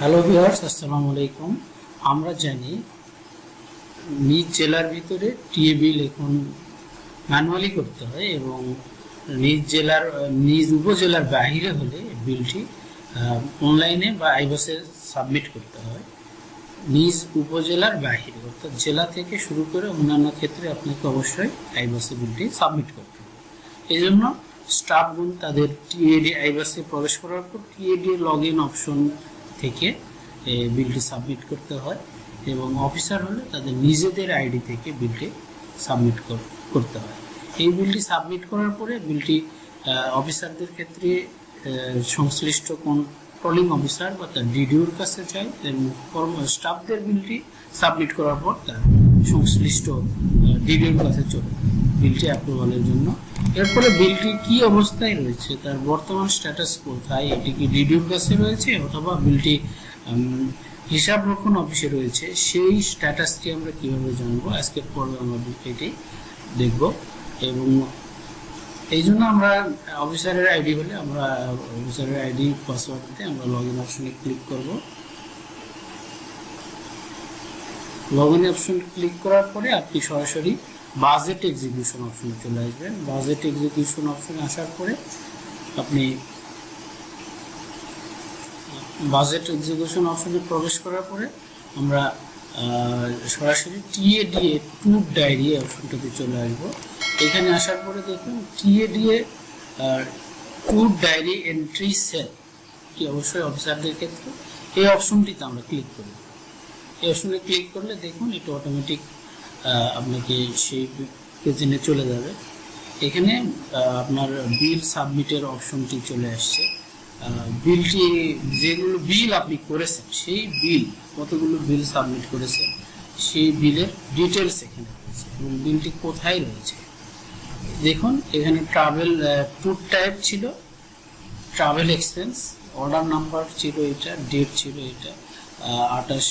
Hello viewers আসসালামু আলাইকুম। আমরা জানি নিজ জেলার ভিতরে টিএ বিল এখন ম্যানুয়ালি করতে হয় এবং নিজ জেলার, নিজ উপজেলার বাইরে হলে বিলটি অনলাইনে বা আইবাসে সাবমিট করতে হয়। নিজ উপজেলার বাহিরে, অর্থাৎ জেলা থেকে শুরু করে অন্যান্য ক্ষেত্রে আপনাকে অবশ্যই আইবাসে বিলটি সাবমিট করতে হবে। এই জন্য স্টাফগুন তাদের টিএডি আইবাসে প্রবেশ করার পর টিএডি লগ ইন অপশন থেকে বিলটি সাবমিট করতে হয় এবং অফিসার হলে তাদের নিজেদের আইডি থেকে বিলটি সাবমিট কর- করতে হয়। এই বিলটি সাবমিট করার পরে বিলটি অফিসারদের ক্ষেত্রে সংশ্লিষ্ট কন্ট্রোলিং অফিসার বা তার ডিডিওর কাছে যায় কর্ম স্টাফদের বিলটি সাবমিট করার পর তার সংশ্লিষ্ট ডিডিওর কাছে চলে বিলটি অ্যাপ্রুভালের জন্য এরপরে বিলটি কি অবস্থায় রয়েছে? তার বর্তমান স্ট্যাটাস কোথায়? এটি কি ডিডিওর কাছে রয়েছে অথবা বিলটি উম, হিসাব রক্ষণ অফিসে রয়েছে? সেই স্ট্যাটাসটি আমরা কীভাবে জানব? আজকের পর্বে আমরা এটি দেখব এবং এই জন্য আমরা অফিসারের আইডি হলে আমরা অফিসারের আইডি পাসওয়ার্ড দিতে আমরা লগ ইন অপশনে ক্লিক করব। লগ ইন অপশন ক্লিক করার পরে আপনি সরাসরি বাজেট এক্সিকিউশন অপশনে চলে আসবেন বাজেট এক্সিকিউশন অপশনে আসার পরে আপনি বাজেট এক্সিকিউশন অপশনে প্রবেশ করার পরে আমরা সরাসরি টিএডিএ ট্যুর ডায়েরি অপশনটাতে চলে আসব। এখানে আসার পরে দেখুন TA DA tour diary entry cell কি অবশ্যই অফিসারদের ক্ষেত্রে। এই অপশনটিতে আমরা ক্লিক করি এই অপশনে ক্লিক করলে দেখুন, এটা অটোমেটিক আপনাকে সেই পেজে চলে যাবে। এখানে আপনার বিল সাবমিটের অপশনটি চলে আসছে। বিলটি, যেগুলো বিল আপনি করেছেন, সেই বিল, কতগুলো বিল সাবমিট করেছেন, সেই বিলের ডিটেলস এখানে রয়েছে এবং বিলটি কোথায় রয়েছে। দেখুন, এখানে ট্রাভেল ট্যুর টাইপ ছিল, ট্রাভেল এক্সপেন্স, অর্ডার নাম্বার ছিল এটা, ডেট ছিল এটা আঠাশ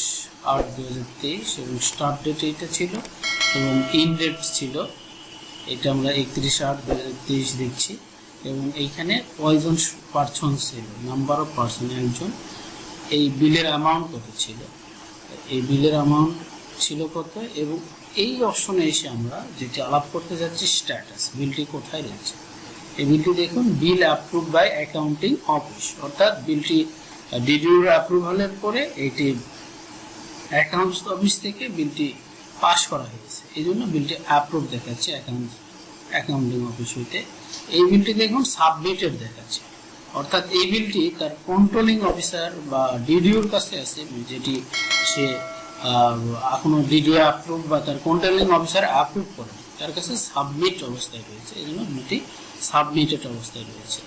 আট দু হাজার তেইশ এবং স্টার্ট ডেট এটা ছিল এবং ইন ডেট ছিল। এটা আমরা একত্রিশ আট দু হাজার তেইশ দেখছি এবং এইখানে কয়জন পার্সন ছিল নাম্বার অফ পার্সন একজন। এই বিলের অ্যামাউন্ট কত ছিল? এই বিলের অ্যামাউন্ট ছিল কত? এবং এই অপশনে এসে আমরা যেটি আলাপ করতে যাচ্ছি স্ট্যাটাস বিলটি কোথায় রয়েছে? এই বিলটি দেখুন bill approve by accounting office অর্থাৎ বিলটি ডিডিউর অ্যাপ্রুভালের পরে এটি অ্যাকাউন্টস অফিস থেকে বিলটি পাস করা হয়েছে। এই জন্য বিলটি অ্যাপ্রুভ দেখাচ্ছে অ্যাকাউন্ট অ্যাকাউন্টিং অফিস হইতে এই বিলটি দেখুন সাবমিটেড দেখাচ্ছে। অর্থাৎ এই বিলটি তার কন্ট্রোলিং অফিসার বা ডিডিওর কাছে আছে, যেটি সে এখনও ডিডিও অ্যাপ্রুভ বা তার কন্ট্রোলিং অফিসার অ্যাপ্রুভ করে তার কাছে সাবমিট অবস্থায় রয়েছে। এই জন্য বিলটি সাবমিটেড অবস্থায় রয়েছে।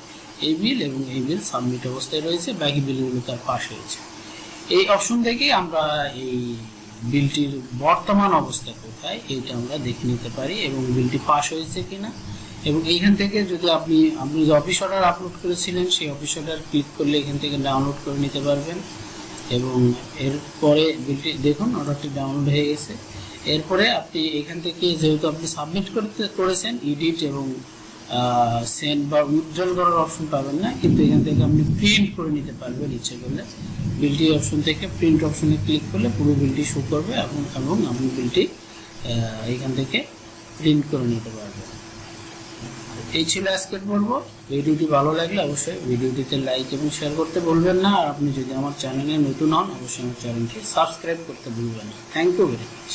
এই বিল এবং এই বিল সাবমিট অবস্থায় রয়েছে। বাকি বিলগুলো তার পাশ হয়েছে। এই অপশন থেকে আমরা এই বিলটির বর্তমান অবস্থা কোথায়, এইটা আমরা দেখে নিতে পারি এবং বিলটি পাস হয়েছে কিনা। এবং এইখান থেকে যদি আপনি আপনি যে অফিস অর্ডার আপলোড করেছিলেন, সেই অফিস অর্ডার ক্লিক করলে এখান থেকে ডাউনলোড করে নিতে পারবেন। এবং এরপরে বিলটি, দেখুন অর্ডারটি ডাউনলোড হয়ে গেছে। এরপরে আপনি এখান থেকে যেহেতু আপনি সাবমিট করতে, করেছেন এডিট এবং সেন্ড বা উজ্জ্বল করার অপশন পাবেন না, কিন্তু এখান থেকে আপনি প্রিন্ট করে নিতে পারবেন ইচ্ছে করলে। বিলটি অপশন থেকে প্রিন্ট অপশনে ক্লিক করলে পুরো বিলটি শো করবে এবং এবং আপনি বিলটি এখান থেকে প্রিন্ট করে নিতে পারবেন। এই ছিল আজকের পর্ব। ভিডিওটি ভালো লাগলে অবশ্যই ভিডিওটিতে লাইক এবং শেয়ার করতে ভুলবেন না। আর আপনি যদি আমার চ্যানেলে নতুন হন, অবশ্যই আমার চ্যানেলটি সাবস্ক্রাইব করতে ভুলবেন না। Thank you very much